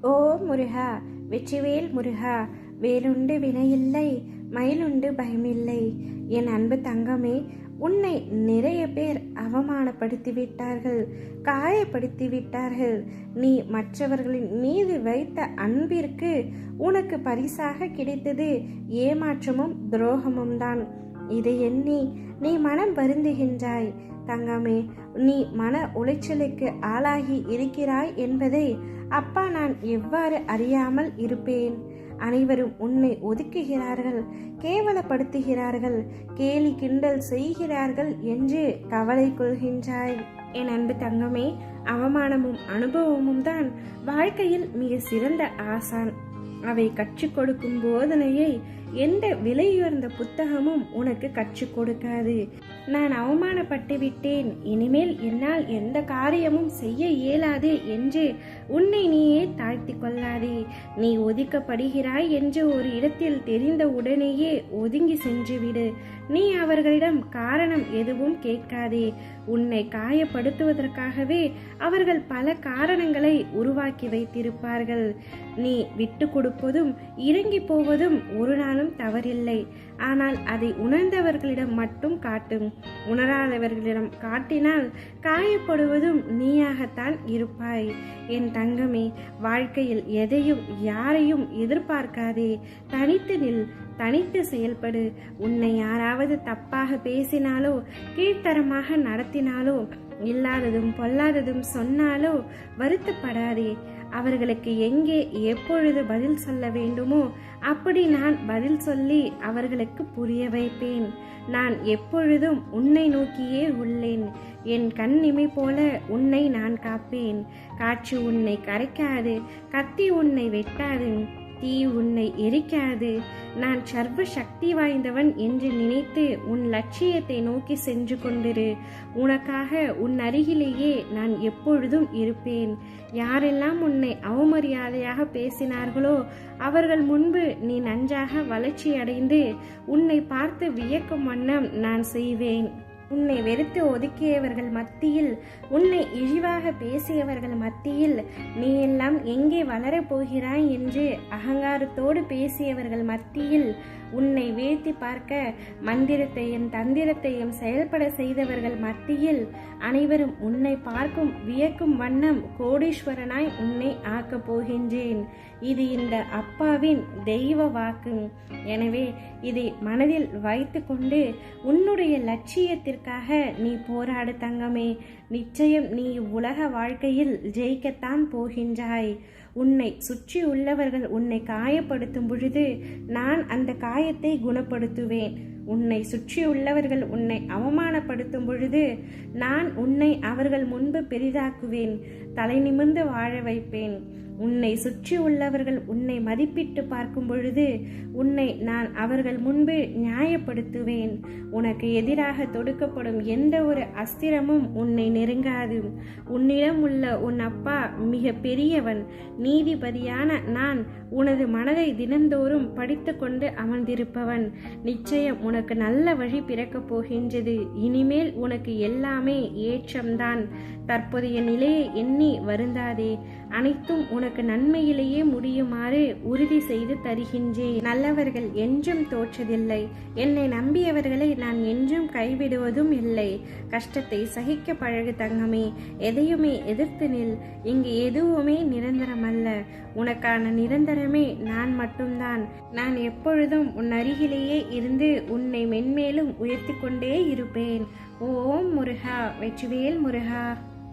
ஓ முருகா வெற்றிவேல் முருகா வேலுண்டு வினையில்லை மயிலுண்டு பயமில்லை. என் அன்பு தங்கமே உன்னை நிறைய பேர் அவமானப்படுத்தி விட்டார்கள் காயப்படுத்தி விட்டார்கள் நீ மற்றவர்களின் மீது வைத்த அன்பிற்கு உனக்கு பரிசாக கிடைத்தது ஏமாற்றமும் துரோகமும் தான் இதை எண்ணி நீ மனம் வருந்துகின்றாய். தங்கமே நீ மன உளைச்சலுக்கு ஆளாகி இருக்கிறாய் என்பதை அப்பா நான் எவ்வாறு அறியாமல் இருப்பேன்? அனைவரும் உன்னை ஒதுக்குகிறார்கள் கேவலப்படுத்துகிறார்கள் கேலி கிண்டல் செய்கிறார்கள் என்று கவலை கொள்கின்றாய். என் அன்பு தங்கமே அவமானமும் அனுபவமும் தான் வாழ்க்கையில் மிக சிறந்த ஆசான். அவை கற்றுக் கொடுக்கும் போதனையை எந்த விலையுயர்ந்த புத்தகமும் உனக்கு கற்றுக் கொடுக்காது. நான் அவமானப்பட்டு விட்டேன். இனிமேல் என்னால் எந்த காரியமும் செய்ய இயலாது என்று உன்னை நீயே தாழ்த்தி கொள்ளாதே. நீ ஒதுக்கப்படுகிறாய் என்று ஒரு இடத்தில் தெரிந்த உடனேயே ஒதுங்கி சென்றுவிடு. நீ அவர்களிடம் காரணம் எதுவும் கேட்காதே. உன்னை காயப்படுத்துவதற்காகவே அவர்கள் பல காரணங்களை உருவாக்கி வைத்திருப்பார்கள். நீ விட்டு கொடுப்பதும் இறங்கி போவதும் ஒரு நாள் நாளும் தவறில்லை. ஆனால் அதை உணர்ந்தவர்களிடம் மட்டும் காட்டும். உணராதவர்களிடம் காட்டினால் காயப்படுவதும் நீயாகத்தான் இருப்பாய். என் தங்கமே வாழ்க்கையில் எதையும் யாரையும் எதிர்பார்க்காதே. தனித்து நில் தனித்து செயல்படு. உன்னை யாராவது தப்பாக பேசினாலோ கீழ்த்தரமாக நடத்தினாலோ இல்லாததும் பொல்லாததும் சொன்னாலோ வருத்தப்படாதே. அவர்களுக்கு எங்கே எப்பொழுது பதில் சொல்ல வேண்டுமோ அப்படி நான் பதில் சொல்லி அவர்களுக்கு புரிய வைப்பேன். நான் எப்பொழுதும் உன்னை நோக்கியே உள்ளேன். என் கண்ணிமை போல உன்னை நான் காப்பேன். காற்று உன்னை கரைக்காது கத்தி உன்னை வெட்டாது. தீ உன்னை எரிக்காது. நான் சர்வ சக்தி வாய்ந்தவன் என்று நினைத்து உன் லட்சியத்தை நோக்கி சென்று கொண்டிரு. உனக்காக உன் அருகிலேயே நான் எப்பொழுதும் இருப்பேன். யாரெல்லாம் உன்னை அவமரியாதையாக பேசினார்களோ அவர்கள் முன்பு நீ நன்றாக வளர்ச்சி அடைந்து உன்னை பார்த்து வியக்கும் வண்ணம் நான் செய்வேன். உன்னை வெறுத்து ஒதுக்கியவர்கள் மத்தியில் உன்னை இழிவாக பேசியவர்கள் மத்தியில் நீ எல்லாம் எங்கே வளரப் போகிறாய் என்று அகங்காரத்தோடு பேசியவர்கள் மத்தியில் உன்னை வீழ்த்தி பார்க்க மந்திரத்தையும் தந்திரத்தையும் செயல்பட செய்தவர்கள் மத்தியில் அனைவரும் உன்னை பார்க்கும் வியக்கும் வண்ணம் கோடீஸ்வரனாய் உன்னை ஆக்கப் போகின்றேன். இது இந்த அப்பாவின் தெய்வ வாக்கு. எனவே இதை மனதில் வைத்துக்கொண்டு உன்னுடைய லட்சியத்திற்கு லட்சியத்திற்காக நீ போராடு தங்கமே. நிச்சயம் நீ உலக வாழ்க்கையில் ஜெயிக்கத்தான் போகின்றாய். உன்னை சுற்றி உள்ளவர்கள் உன்னை காயப்படுத்தும் பொழுது நான் அந்த காயத்தை குணப்படுத்துவேன். உன்னை சுற்றியுள்ளவர்கள் உன்னை அவமானப்படுத்தும் பொழுது நான் உன்னை அவர்கள் முன்பு பெரிதாக்குவேன். தலை நிமிர்ந்து வாழ வைப்பேன். உன்னை சுற்றி உள்ளவர்கள் உன்னை மதிப்பிட்டு பார்க்கும் பொழுது உன்னை நான் அவர்கள் முன்பு நியாயப்படுத்துவேன். உனக்கு எதிராக தொடுக்கப்படும் எந்த ஒரு அஸ்திரமும் உன்னை நெருங்காது. உன்னிடம் உள்ள உன் அப்பா மிக பெரியவன். நீதிபதியான நான் உனது மனதை தினந்தோறும் படித்து கொண்டு அமர்ந்திருப்பவன். நிச்சயம் உனக்கு நல்ல வழி பிறக்கப் போகின்றது. இனிமேல் உனக்கு எல்லாமே ஏற்றம்தான். தற்போதைய நிலையை எண்ணி வருந்தாதே. அனைத்தும் உனக்கு நன்மையிலேயே முடியுமாறு உறுதி செய்து தருகின்றேன். நல்லவர்கள் என்றும் தோற்றதில்லை. என்னை நம்பியவர்களை நான் என்றும் கைவிடுவதும் இல்லை. கஷ்டத்தை சகிக்க பழகு தங்கமே. எதையுமே எதிர்த்து நில். இங்கு எதுவுமே நிரந்தரமல்ல. உனக்கான நிரந்தரமே நான் மட்டும்தான். நான் எப்பொழுதும் உன் அருகிலேயே இருந்து உன்னை மென்மேலும் உயர்த்தி கொண்டே இருப்பேன். ஓம் முருகா வெற்றிவேல் முருகா.